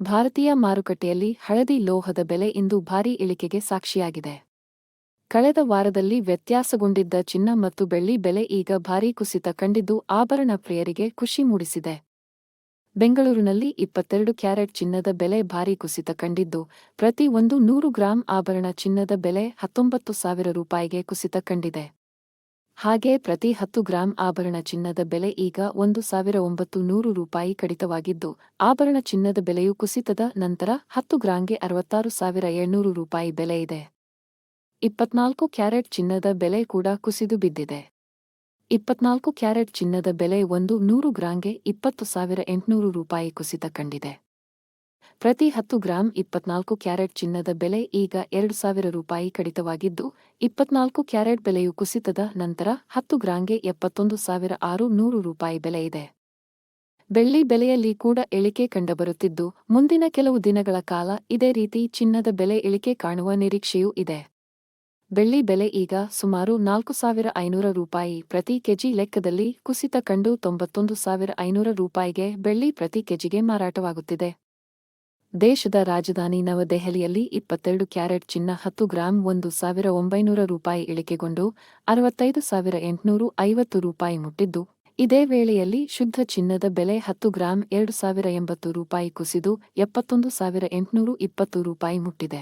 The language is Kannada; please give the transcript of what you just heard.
ಭಾರತೀಯ ಮಾರುಕಟ್ಟೆಯಲ್ಲಿ ಹಳದಿ ಲೋಹದ ಬೆಲೆ ಇಂದು ಭಾರೀ ಇಳಿಕೆಗೆ ಸಾಕ್ಷಿಯಾಗಿದೆ. ಕಳೆದ ವಾರದಲ್ಲಿ ವ್ಯತ್ಯಾಸಗೊಂಡಿದ್ದ ಚಿನ್ನ ಮತ್ತು ಬೆಳ್ಳಿ ಬೆಲೆ ಈಗ ಭಾರೀ ಕುಸಿತ ಕಂಡಿದ್ದು ಆಭರಣ ಪ್ರಿಯರಿಗೆ ಖುಷಿ ಮೂಡಿಸಿದೆ. ಬೆಂಗಳೂರಿನಲ್ಲಿ ಇಪ್ಪತ್ತೆರಡು ಕ್ಯಾರೆಟ್ ಚಿನ್ನದ ಬೆಲೆ ಭಾರೀ ಕುಸಿತ ಕಂಡಿದ್ದು, ಪ್ರತಿ ಒಂದು ನೂರು ಗ್ರಾಂ ಆಭರಣ ಚಿನ್ನದ ಬೆಲೆ ಹತ್ತೊಂಬತ್ತು ಸಾವಿರ ರೂಪಾಯಿಗೆ ಕುಸಿತ ಕಂಡಿದೆ. ಹಾಗೆ ಪ್ರತಿ ಹತ್ತು ಗ್ರಾಂ ಆಭರಣ ಚಿನ್ನದ ಬೆಲೆ ಈಗ ಒಂದು ಸಾವಿರ ಒಂಬತ್ತು ನೂರು ರೂಪಾಯಿ ಕಡಿತವಾಗಿದ್ದು, ಆಭರಣ ಚಿನ್ನದ ಬೆಲೆಯು ಕುಸಿತದ ನಂತರ ಹತ್ತು ಗ್ರಾಂಗೆ ಅರವತ್ತಾರು ಸಾವಿರ ಏಳ್ನೂರು ರೂಪಾಯಿ ಬೆಲೆ ಇದೆ. ಇಪ್ಪತ್ನಾಲ್ಕು ಕ್ಯಾರೆಟ್ ಚಿನ್ನದ ಬೆಲೆ ಕೂಡ ಕುಸಿದು ಬಿದ್ದಿದೆ. ಇಪ್ಪತ್ನಾಲ್ಕು ಕ್ಯಾರೆಟ್ ಚಿನ್ನದ ಬೆಲೆ ಒಂದು ನೂರು ಗ್ರಾಂಗೆ ಇಪ್ಪತ್ತು ಸಾವಿರ ಎಂಟುನೂರು ರೂಪಾಯಿ ಕುಸಿತ ಕಂಡಿದೆ. ಪ್ರತಿ ಹತ್ತು ಗ್ರಾಂ ಇಪ್ಪತ್ನಾಲ್ಕು ಕ್ಯಾರೆಟ್ ಚಿನ್ನದ ಬೆಲೆ ಈಗ ಎರಡು ಸಾವಿರ ರೂಪಾಯಿ ಕಡಿತವಾಗಿದ್ದು, ಇಪ್ಪತ್ನಾಲ್ಕು ಕ್ಯಾರೆಟ್ ಬೆಲೆಯು ಕುಸಿತದ ನಂತರ ಹತ್ತು ಗ್ರಾಂಗೆ ಎಪ್ಪತ್ತೊಂದು ಸಾವಿರ ಆರು ನೂರು ರೂಪಾಯಿ ಬೆಲೆ ಇದೆ. ಬೆಳ್ಳಿ ಬೆಲೆಯಲ್ಲಿ ಕೂಡ ಇಳಿಕೆ ಕಂಡುಬರುತ್ತಿದ್ದು, ಮುಂದಿನ ಕೆಲವು ದಿನಗಳ ಕಾಲ ಇದೇ ರೀತಿ ಚಿನ್ನದ ಬೆಲೆ ಇಳಿಕೆ ಕಾಣುವ ನಿರೀಕ್ಷೆಯೂ ಇದೆ. ಬೆಳ್ಳಿ ಬೆಲೆ ಈಗ ಸುಮಾರು ನಾಲ್ಕು ಸಾವಿರ ಐನೂರ ರೂಪಾಯಿ ಪ್ರತಿ ಕೆಜಿ ಲೆಕ್ಕದಲ್ಲಿ ಕುಸಿತ ಕಂಡು ತೊಂಬತ್ತೊಂದು ಸಾವಿರ ಐನೂರ ರೂಪಾಯಿಗೆ ಬೆಳ್ಳಿ ಪ್ರತಿ ಕೆಜಿಗೆ ಮಾರಾಟವಾಗುತ್ತಿದೆ. ದೇಶದ ರಾಜಧಾನಿ ನವದೆಹಲಿಯಲ್ಲಿ ಇಪ್ಪತ್ತೆರಡು ಕ್ಯಾರೆಟ್ ಚಿನ್ನ ಹತ್ತು ಗ್ರಾಂ ಒಂದು ಸಾವಿರ ಒಂಬೈನೂರ ರೂಪಾಯಿ ಇಳಿಕೆಗೊಂಡು ಅರವತ್ತೈದು ಸಾವಿರ ಎಂಟುನೂರು ಐವತ್ತು ರೂಪಾಯಿ ಮುಟ್ಟಿದ್ದು, ಇದೇ ವೇಳೆಯಲ್ಲಿ ಶುದ್ಧ ಚಿನ್ನದ ಬೆಲೆ ಹತ್ತು ಗ್ರಾಂ ಎರಡು ಸಾವಿರ ಎಂಬತ್ತು ರೂಪಾಯಿ ಕುಸಿದು ಎಪ್ಪತ್ತೊಂದು ಸಾವಿರ ಎಂಟುನೂರು ಇಪ್ಪತ್ತು ರೂಪಾಯಿ ಮುಟ್ಟಿದೆ.